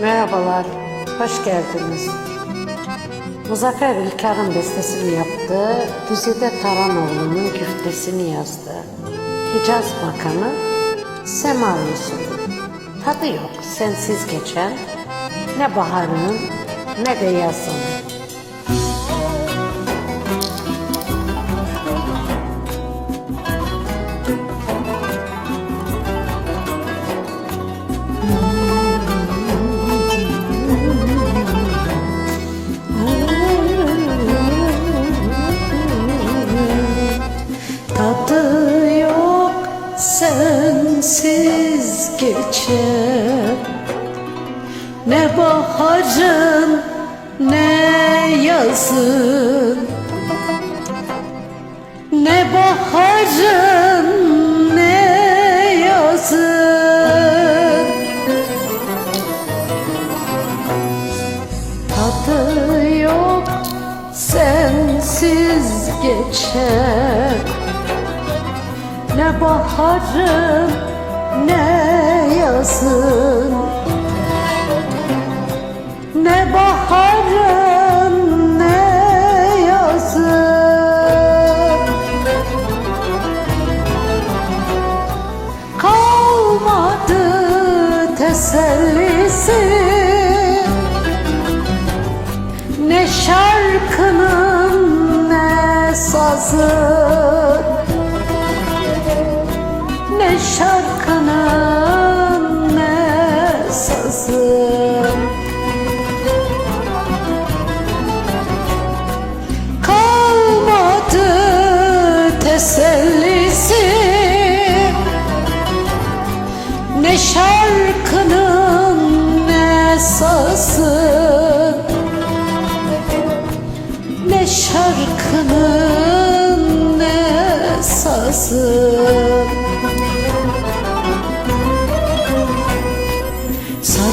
Merhabalar, hoş geldiniz. Muzaffer İlkar'ın bestesini yaptığı Güzide Taranoğlu'nun güftesini yazdı. Hicaz makamı Sema Yusuf. Tadı yok sensiz geçen ne baharın ne de yazın. Sensiz geçer. Ne baharın ne yazın. Ne baharın ne yazın. Tadı yok sensiz geçer Ne baharın ne yazın? Ne baharın ne yazın? Kalmadı tesellisi. Ne şarkının ne sazın şarkının ne sazın Kalmadı tesellisi. Ne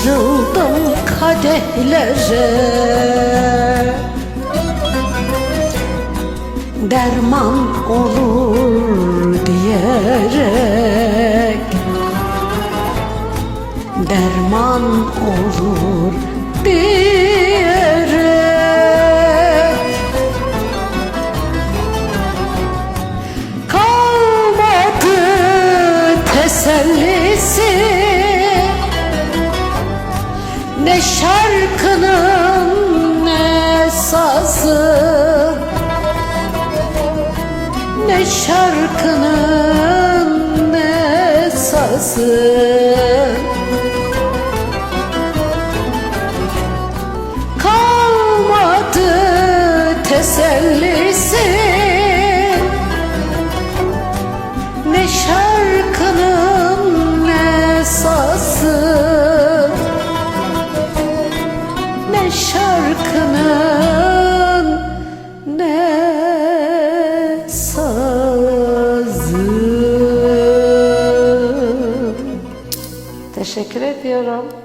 Sarıldım kadehlere. Derman olur diyerek. Derman olur diyerek şarkının ne sazın Ne şarkının ne sazın Kalmadı tesellisi Teşekkür ediyorum.